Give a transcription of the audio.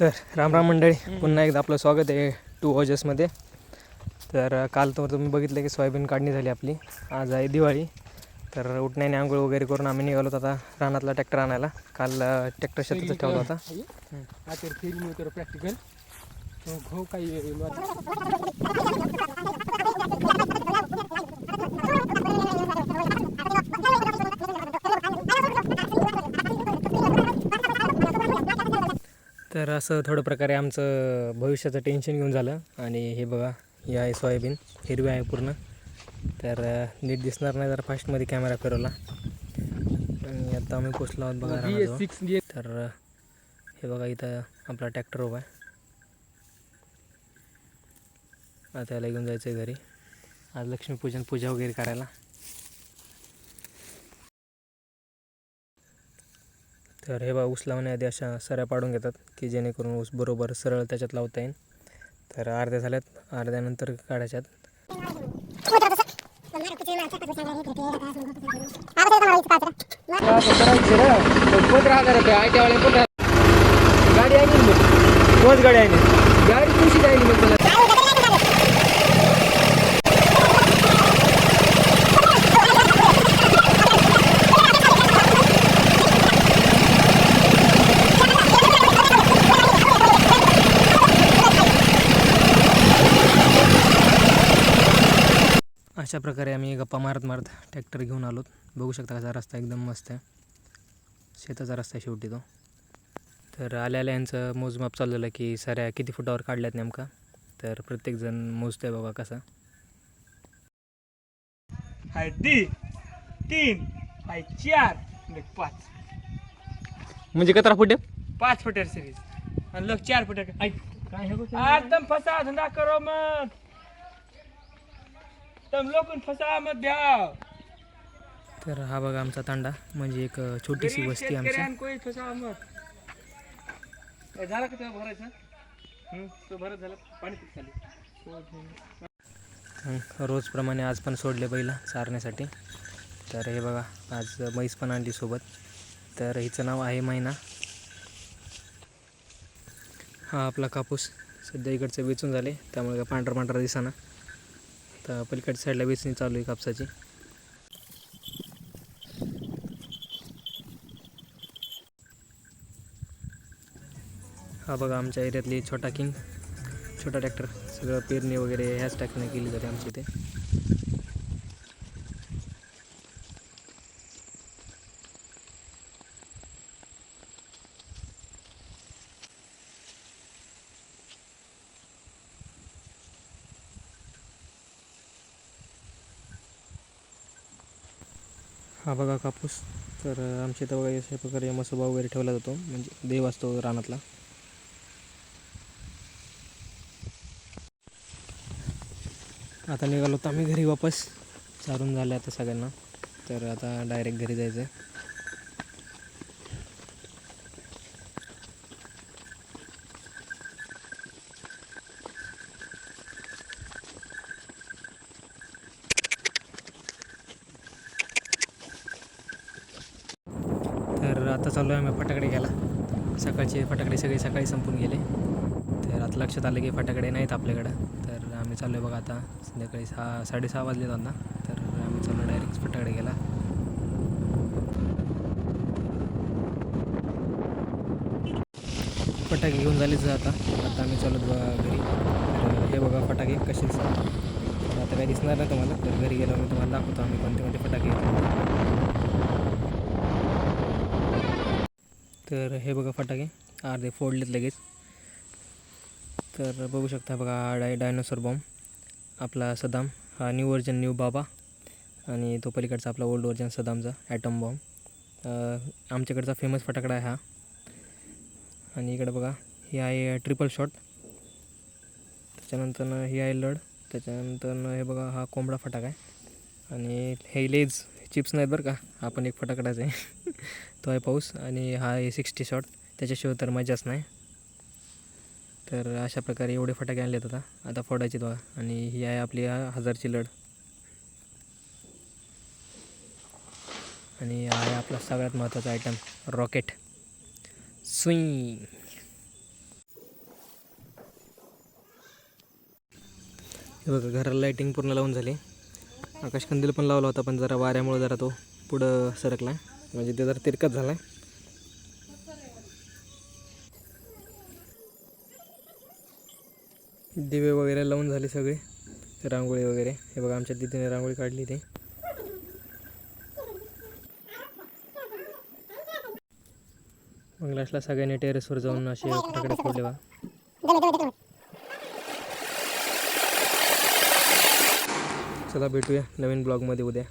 तर रामराम मंडळी पुन्हा एकदा आपलं स्वागत आहे टू वॉजेसमध्ये तर काल तर तुम्ही बघितलं की सोयाबीन काढणी झाली आपली. आज आहे दिवाळी. तर उठण्याने आंघोळ वगैरे करून आम्ही निघालो होतो आता रानातला ट्रॅक्टर आणायला. काल ट्रॅक्टर शेतातच ठेवला होता. प्रॅक्टिकल हो काही तर असं थोडं प्रकारे आमचं भविष्याचं टेन्शन घेऊन झालं. आणि हे बघा हे आहे सोयाबीन. हिरवी आहे पूर्ण. तर नीट दिसणार नाही जर फास्टमध्ये कॅमेरा फिरवला. आणि आता आम्ही पोचलो आहोत बघा तर हे बघा इथं आपला ट्रॅक्टर उभा आहे. आता याला घेऊन जायचं आहे घरी. आज लक्ष्मीपूजन पूजा वगैरे करायला. तर हे बा ऊस लावण्याआधी अशा सऱ्या पाडून घेतात की जेणेकरून ऊस बरोबर सरळ त्याच्यात लावता येईल. तर अर्ध्या झाल्यात अर्ध्यानंतर काढायच्यात. गाडी आहे गाडी आहे गाडी कशी जाईल अशा प्रकारे आम्ही गप्पा मारत मारत ट्रॅक्टर घेऊन आलो बघू शकता कसा रस्ता एकदम मस्त आहे. शेताचा रस्ता आहे शेवटी तो. तर आल्या आल्या यांचं मोजमाप चाललेलं की सऱ्या किती फुटावर काढल्यात नेमका. तर प्रत्येकजण मोजतोय बघा कसा. हाय ती तीन हाय चार आणि पाच. म्हणजे कतरा फुटे? पाच फुटर सिरीज आणि लग चार फुटर काय एकदम फसा धंदा करो मग. तर हा बघा आमचा तांडा म्हणजे एक छोटीशी वस्ती आमची. झालं का भरायचं? भरत झालं. पाणी रोजप्रमाणे आज पण सोडले बैला चारण्यासाठी तर हे बघा आज म्हैस पण आणली सोबत. तर हिचं नाव आहे मैना. हा आपला कापूस सध्या इकडचं वेचून झाले त्यामुळे पांढरा पांढरा दिसाना. तर पलीकडच्या साईडला वेचणी चालू आहे कापसाची. हा बघा आमच्या एरियातली छोटा किंग छोटा ट्रॅक्टर सगळं पेरणी वगैरे ह्याच ट्रॅक्टरने केली जाते आमच्या इथे. हा बघा कापूस. तर आमच्या इथं बघा अशा प्रकारे मसोबा वगैरे ठेवला जातो. म्हणजे देव असतो रानातला. आता निघालो तर आम्ही घरी वापस. चारून झाले आता सगळ्यांना. तर आता डायरेक्ट घरी जायचं आहे तर आता चाललो आहे आम्ही फटाकडे घ्यायला. सकाळचे फटाकडे सगळे सकाळी संपून गेले. तर आता लक्षात आलं की फटाकडे नाहीत आपल्याकडं. तर आम्ही चाललो आहे बघा आता संध्याकाळी सहा साडेसहा वाजले त्यांना तर आम्ही चाललो डायरेक्ट फटाकडे गेला फटाके घेऊन झालेच आता. आता आम्ही चालत बघा घरी. तर हे बघा फटाके कसे दिसतात. आता काही दिसणार नाही तुम्हाला तर घरी गेलो मी तुम्हाला दाखवतो आम्ही कोणते कोणते फटाके घेतो तर हे बघा फटाके अर्धे फोडलेत लगेच. तर बघू शकता बघा हा डाय डायनोसॉर बॉम्ब आपला सदाम हा न्यू व्हर्जन न्यू बाबा आणि तो पलीकडचा आपला ओल्ड व्हर्जन सदामचा ॲटम बॉम्ब आमच्याकडचा फेमस फटाकडा आहे हा. आणि इकडे बघा हे आहे ट्रिपल शॉट त्याच्यानंतर हे आहे लढ. त्याच्यानंतर हे बघा हा कोंबडा फटाका आहे. आणि हे लेज चिप्स नाहीत बरं का. आपण एक फटाकडाच आहे. तो आहे पाऊस आणि हा आहे सिक्स्टी शॉट त्याच्याशिवाय तर मजाच नाही. तर अशा प्रकारे एवढे फटाके आणलेत आता. आता फोडायची बघा. आणि ही आहे आपली हजारची लढ. आणि हा आहे आपला सगळ्यात महत्त्वाचा आयटम रॉकेट स्विंग हे बघा घराला लायटिंग पूर्ण लावून झाली. आकाशकंदील पण लावला होता पण जरा वाऱ्यामुळे जरा तो पुढं सरकला आहे म्हणजे ते जरा तिरकत झाला दिवे वगैरे लावून झाले सगळे. रांगोळी वगैरे. हे बघा आमच्या दिदीने रांगोळी काढली ते. मग लास्टला सगळ्यांनी टेरेसवर जाऊन असे फटाकडे फोडले बा चला भेटूया नवीन ब्लॉगमध्ये उद्या.